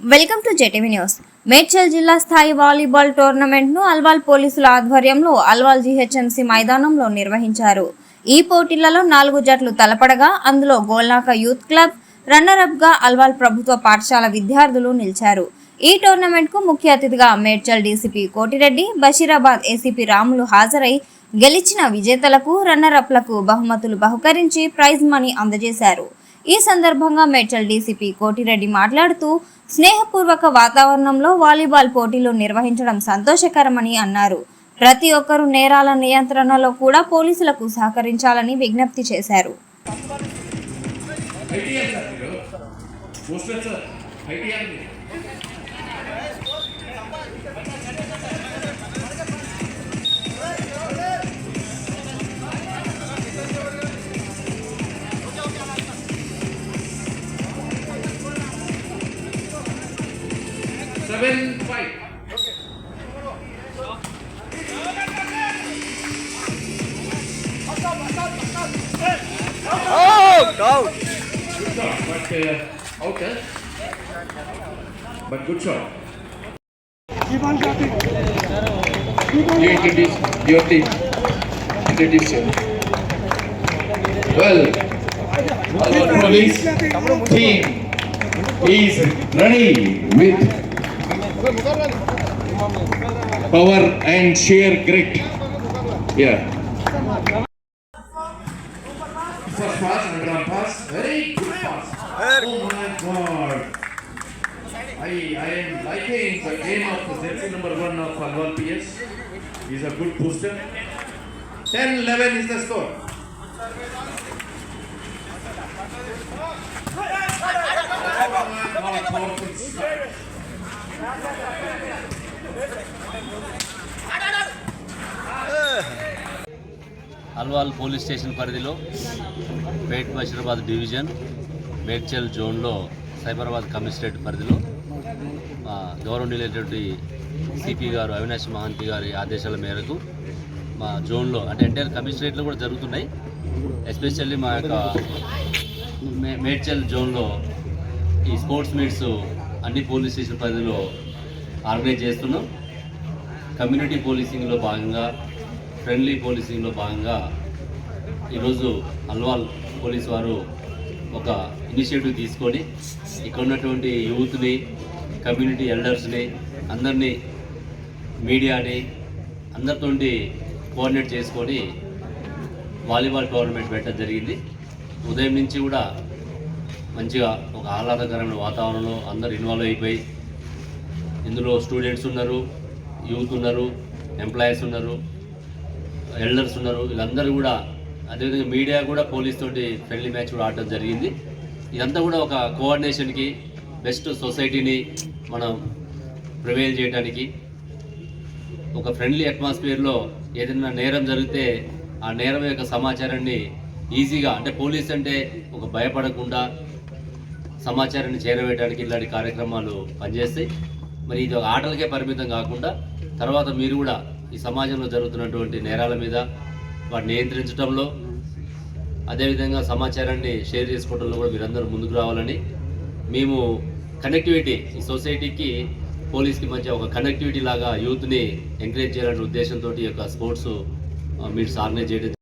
Welcome to JTV news. Medchal జిల్లా స్థాయి volleyball టోర్నమెంట్ను Alwal పోలీసుల ఆధ్వర్యంలో అల్వాల్ జీహెచ్ఎంసీ మైదానంలో నిర్వహించారు. ఈ పోటీలలో నాలుగు జట్లు తలపడగా అందులో గోల్నాక యూత్ క్లబ్ రన్నర్ అప్గా అల్వాల్ ప్రభుత్వ పాఠశాల విద్యార్థులు నిలిచారు. ఈ టోర్నమెంట్కు ముఖ్య అతిథిగా మేడ్చల్ డీసీపీ కోటిరెడ్డి బషీరాబాద్ ఏసీపీ రాములు హాజరై గెలిచిన విజేతలకు రన్నర్ అప్లకు బహుమతులు బహుకరించి ప్రైజ్ మనీ అందజేశారు. ఈ సందర్భంగా మేడ్చల్ డీసీపీ కోటిరెడ్డి మాట్లాడుతూ స్నేహపూర్వక వాతావరణంలో వాలీబాల్ పోటీలు నిర్వహించడం సంతోషకరమని అన్నారు. ప్రతి ఒక్కరూ నేరాల నియంత్రణలో కూడా పోలీసులకు సహకరించాలని విజ్ఞప్తి చేశారు. ITR seven five. Oh, okay. Out, out. Good shot, but uh, Okay. Eh? But good shot. Keep on shooting. You introduce your team. Introduce your. Well, our police team is ready with power and sheer grit. Yeah. First pass, underarm pass. Very good pass. Oh my god. I, I am liking the game of the jersey number one of Alwan PS. He's a good booster. 10-11 is the score. Alwal police station పరిధిలో Pet Basheerabad division Medchal జోన్లో Cyberabad commissionerate పరిధిలో మా గౌరవనీయులైనటువంటి CP గారు అవినాష్ మహంతి గారి ఆదేశాల మేరకు మా జోన్లో అంటే ఎంటైర్ కమిషనరేట్లో కూడా జరుగుతున్నాయి. ఎస్పెషల్లీ మా యొక్క మే- మేడ్చల్ జోన్లో ఈ స్పోర్ట్స్ మీట్స్ అన్ని పోలీస్ స్టేషన్ పరిధిలో ఆర్గనైజ్ చేస్తున్నాం. కమ్యూనిటీ పోలీసింగ్లో భాగంగా ఫ్రెండ్లీ పోలీసింగ్లో భాగంగా ఈరోజు అల్వాల్ పోలీస్ వారు ఒక ఇనిషియేటివ్ తీసుకొని ఇక్కడ ఉన్నటువంటి యూత్ని కమ్యూనిటీ ఎల్డర్స్ని అందరినీ మీడియాని అందరితో కోఆర్డినేట్ చేసుకొని వాలీబాల్ టోర్నమెంట్ పెట్టడం జరిగింది. ఉదయం నుంచి కూడా మంచిగా ఒక ఆహ్లాదకరమైన వాతావరణంలో అందరు ఇన్వాల్వ్ అయిపోయి ఇందులో స్టూడెంట్స్ ఉన్నారు యూత్ ఉన్నారు ఎంప్లాయీస్ ఉన్నారు ఎల్డర్స్ ఉన్నారు. వీళ్ళందరూ కూడా అదేవిధంగా మీడియా కూడా పోలీస్ తోటి ఫ్రెండ్లీ మ్యాచ్ కూడా ఆడటం జరిగింది. ఇదంతా కూడా ఒక కోఆర్డినేషన్కి బెస్ట్ సొసైటీని మనం ప్రివైల్ చేయడానికి ఒక ఫ్రెండ్లీ అట్మాస్ఫియర్లో ఏదైనా నేరం జరిగితే ఆ నేరం యొక్క సమాచారాన్ని ఈజీగా అంటే పోలీస్ అంటే ఒక భయపడకుండా సమాచారాన్ని చేరవేయడానికి ఇలాంటి కార్యక్రమాలు పనిచేస్తాయి. మరి ఇది ఒక ఆటలకే పరిమితం కాకుండా తర్వాత మీరు కూడా ఈ సమాజంలో జరుగుతున్నటువంటి నేరాల మీద వాటిని నియంత్రించడంలో అదేవిధంగా సమాచారాన్ని షేర్ చేసుకోవడంలో కూడా మీరందరూ ముందుకు రావాలని మేము కనెక్టివిటీ ఈ సొసైటీకి పోలీస్కి మధ్య ఒక కనెక్టివిటీ లాగా యూత్ని ఎంకరేజ్ చేయాలనే ఉద్దేశంతో ఈ యొక్క స్పోర్ట్స్ మీట్స్ ఆర్గనైజ్ చేయడం